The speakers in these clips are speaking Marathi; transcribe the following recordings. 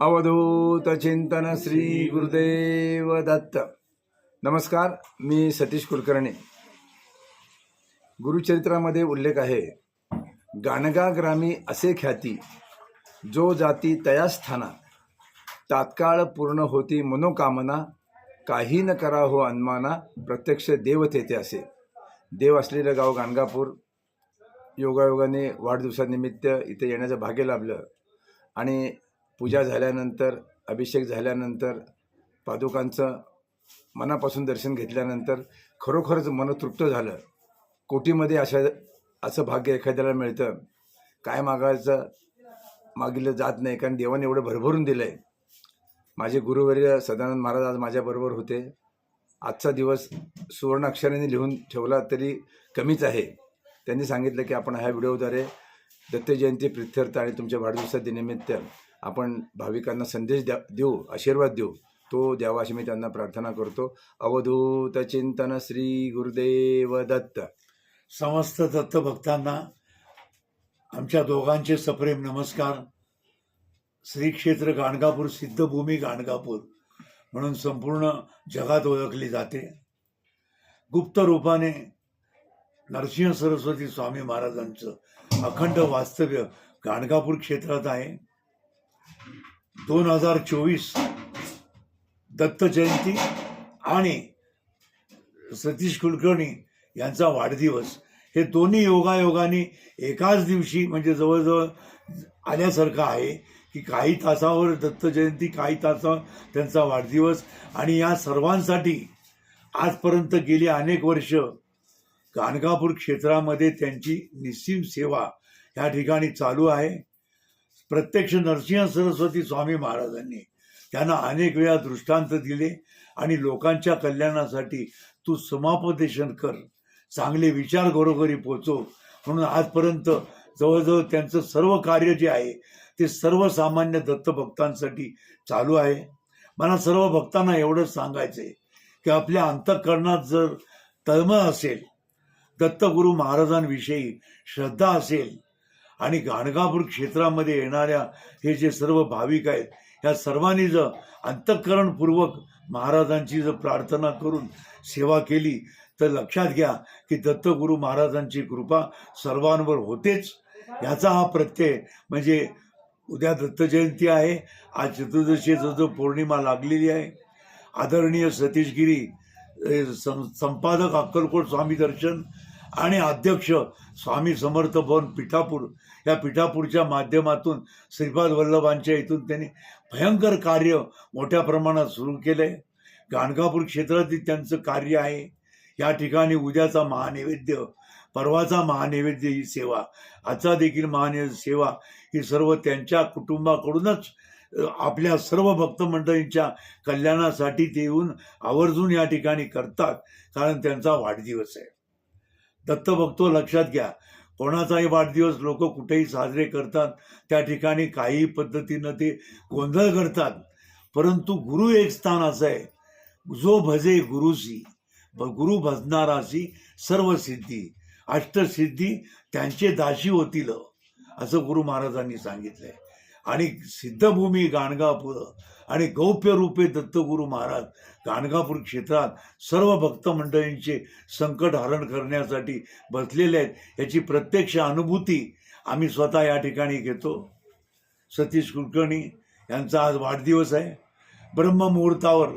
अवधूत चिंतन श्री गुरुदेव दत्त. नमस्कार मी सतीश कुलकर्णी. गुरुचरित्रामध्ये उल्लेख आहे गाणगा ग्रामी असे ख्याती जो जाती तया स्थाना तात्काळ पूर्ण होती मनोकामना काही न करा हो अन्माना प्रत्यक्ष देव तेथे असे. देव असलेलं गाव गाणगापूर योगायोगाने वाढदिवसानिमित्त इथे येण्याचं भाग्य लाभलं. आणि पूजा झाल्यानंतर अभिषेक झाल्यानंतर पादुकांचं मनापासून दर्शन घेतल्यानंतर खरोखरच मन तृप्त झालं. कोटीमध्ये अशा असं भाग्य एखाद्याला मिळतं. काय मागायचं मागितलं जात नाही कारण देवाने एवढं भरभरून दिलं आहे माझे गुरुवर्य सदानंद महाराज आज माझ्याबरोबर होते. आजचा दिवस सुवर्ण अक्षराने लिहून ठेवला तरी कमीच आहे. त्यांनी सांगितलं की आपण ह्या व्हिडिओद्वारे दत्त जयंती प्रित्यर्थ आणि तुमच्या वाढदिवसानिमित्त आपण भाविकांना संदेश द्या देऊ आशीर्वाद देऊ तो द्यावा अशी मी त्यांना प्रार्थना करतो. अवधूत चिंतन श्री गुरुदेव दत्त. समस्त दत्त भक्तांना आमच्या दोघांचे सप्रेम नमस्कार. श्री क्षेत्र गाणगापूर सिद्धभूमी गाणगापूर म्हणून संपूर्ण जगात ओळखली जाते. गुप्त रूपाने नरसिंह सरस्वती स्वामी महाराजांचं अखंड वास्तव्य गाणगापूर क्षेत्रात आहे. दोन हजार चोवीस दत्त जयंती आणि सतीश कुलकर्णी यांचा वाढदिवस. हे दोन्ही योगायोगाने एकाच दिवशी म्हणजे जवळजवळ आल्यासारखं आहे की काही तासावर दत्त जयंती काही तासावर त्यांचा वाढदिवस आणि या सर्वांसाठी आजपर्यंत गेली अनेक वर्ष गाणगापूर क्षेत्रामध्ये त्यांची निस्सीम सेवा या ठिकाणी चालू आहे. प्रत्यक्ष नरसिंह सरस्वती स्वामी महाराजांनी त्यांना अनेक वेळा दृष्टांत दिले आणि लोकांच्या कल्याणासाठी तू समापदेशन कर चांगले विचार घरोघरी पोचव. म्हणून आजपर्यंत जवळजवळ त्यांचं सर्व कार्य जे आहे ते सर्वसामान्य दत्तभक्तांसाठी चालू आहे. मला सर्व भक्तांना एवढंच सांगायचं आहे की आपल्या अंतःकरणात जर तळमळ असेल दत्तगुरू महाराजांविषयी श्रद्धा असेल आणि गाणगापूर क्षेत्रामध्ये येणाऱ्या हे जे सर्व भाविक आहेत ह्या सर्वांनी जर अंतःकरणपूर्वक महाराजांची जर प्रार्थना करून सेवा केली तर लक्षात घ्या की दत्तगुरू महाराजांची कृपा सर्वांवर होतेच. याचा हा प्रत्यय म्हणजे उद्या दत्त जयंती आहे आज चतुर्दशीचा जो पौर्णिमा लागलेली आहे. आदरणीय सतीशगिरी सं- संपादक अक्कलकोट स्वामी दर्शन आणि अध्यक्ष स्वामी समर्थ भवन पिठापूर. या पिठापूरच्या माध्यमातून श्रीपाद वल्लभांच्या इथून त्यांनी भयंकर कार्य मोठ्या प्रमाणात सुरू केलं. आहे गाणगापूर क्षेत्रातील त्यांचं कार्य आहे. या ठिकाणी उद्याचा महानैवेद्य परवाचा महानैवेद्य ही सेवा आजचा देखील महानैवेद्य सेवा ही सर्व त्यांच्या कुटुंबाकडूनच आपल्या सर्व भक्त मंडळींच्या कल्याणासाठी ते येऊन आवर्जून या ठिकाणी करतात कारण त्यांचा वाढदिवस आहे. दत्तभक्तो लक्षात घ्या. कोणाचाही वाढदिवस लोक कुठेही साजरे करतात त्या ठिकाणी काही पद्धतीनं ते गोंधळ करतात. परंतु गुरु एक स्थान असं आहे. जो भजे गुरुसी गुरु भजणाराशी सर्व सिद्धी अष्टसिद्धी त्यांचे दाशी होतील असं गुरु महाराजांनी सांगितलंय. आणि सिद्धभूमी गाणगापूर आणि गौप्य रूपे दत्तगुरु महाराज गाणगापूर क्षेत्रात सर्व भक्त मंडळींचे संकट हरण करण्यासाठी बसलेले आहेत. याची प्रत्यक्ष अनुभूती आम्ही स्वतः या ठिकाणी घेतो. सतीश कुलकर्णी यांचा आज वाढदिवस आहे. ब्रह्ममुहूर्तावर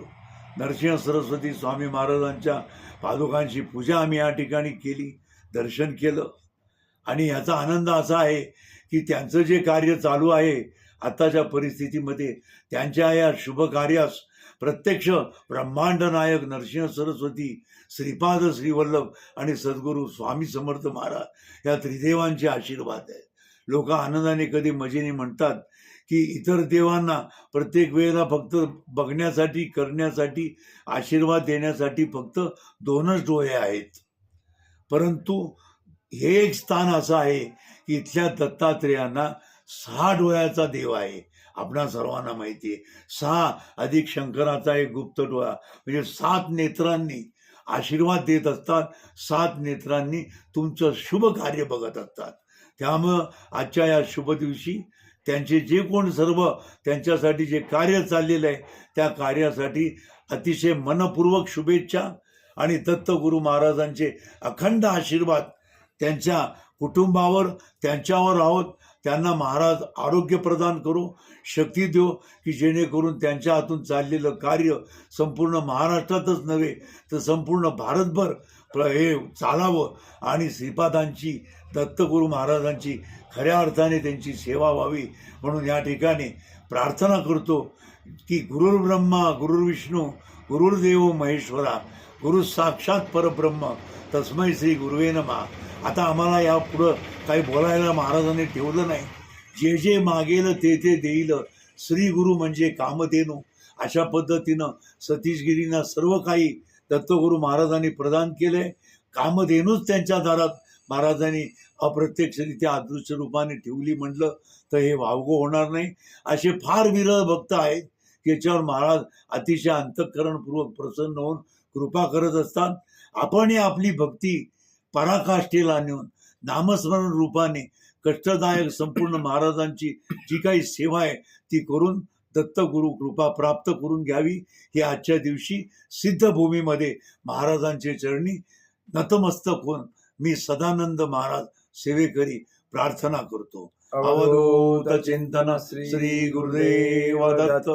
नरसिंह सरस्वती स्वामी महाराजांच्या पादुकांची पूजा आम्ही या ठिकाणी केली दर्शन केलं. आणि याचा आनंद असा आहे की त्यांचं जे कार्य चालू आहे आताच्या परिस्थितीमध्ये त्यांच्या या शुभकार्यास प्रत्यक्ष ब्रह्मांड नायक नरसिंह सरस्वती श्रीपाद श्रीवल्लभ आणि सद्गुरू स्वामी समर्थ महाराज या त्रिदेवांचे आशीर्वाद आहेत. लोक आनंदाने कधी मजेने म्हणतात की इतर देवांना प्रत्येक वेळेला फक्त बघण्यासाठी करण्यासाठी आशीर्वाद देण्यासाठी फक्त दोनच डोळे आहेत. परंतु हे एक स्थान असं आहे की इथल्या दत्तात्रेयांना सहा डोळ्याचा देव आहे. आपणा सर्वांना माहिती आहे. सहा अधिक शंकराचा एक गुप्त डोळा. म्हणजे सात नेत्रांनी आशीर्वाद देत असतात. सात नेत्रांनी तुमचं शुभ कार्य बघत असतात. त्यामुळं आजच्या या शुभ दिवशी त्यांचे जे कोण सर्व त्यांच्यासाठी जे कार्य चाललेलं आहे त्या कार्यासाठी अतिशय मनपूर्वक शुभेच्छा आणि दत्तगुरु महाराजांचे अखंड आशीर्वाद त्यांच्या कुटुंबावर त्यांच्यावर आहोत. त्यांना महाराज आरोग्य प्रदान करू शक्ती देऊ की जेणेकरून त्यांच्या हातून चाललेलं कार्य संपूर्ण महाराष्ट्रातच नव्हे तर संपूर्ण भारतभर हे चालावं. आणि श्रीपादांची दत्तगुरु महाराजांची खऱ्या अर्थाने त्यांची सेवा व्हावी म्हणून या ठिकाणी प्रार्थना करतो की गुरुर्ब्रह्मा गुरुर्विष्णू गुरुर्देव महेश्वरा गुरु साक्षात परब्रह्म तस्मै श्री गुरुवे नमा. आता आम्हाला या पुढं काही बोलायला महाराजांनी ठेवलं नाही. जे जे मागेल ते ते देईल. श्री गुरु म्हणजे कामधेनू. अशा पद्धतीनं सतीशगिरींना सर्व काही दत्तगुरु महाराजांनी प्रदान केले कामधेनूच त्यांच्या दारात महाराजांनी अप्रत्यक्षरित्या अदृश्य रूपाने ठेवली म्हटलं तर हे वावगं होणार नाही. असे फार विरळ भक्त आहेत त्याच्यावर याच्यावर महाराज अतिशय अंतःकरणपूर्वक प्रसन्न होऊन कृपा करत असतात. आपणही आपली भक्ती पराकाष्ठेला नेऊन नामस्मरण रूपाने कष्टदायक संपूर्ण महाराजांची जी काही सेवा आहे ती करून दत्तगुरु कृपा प्राप्त करून घ्यावी. ही आजच्या दिवशी सिद्धभूमीमध्ये महाराजांचे चरणी नतमस्तक होऊन मी सदानंद महाराज सेवेकरी प्रार्थना करतो. अवधूत चिंतन श्री गुरुदेव दत्त.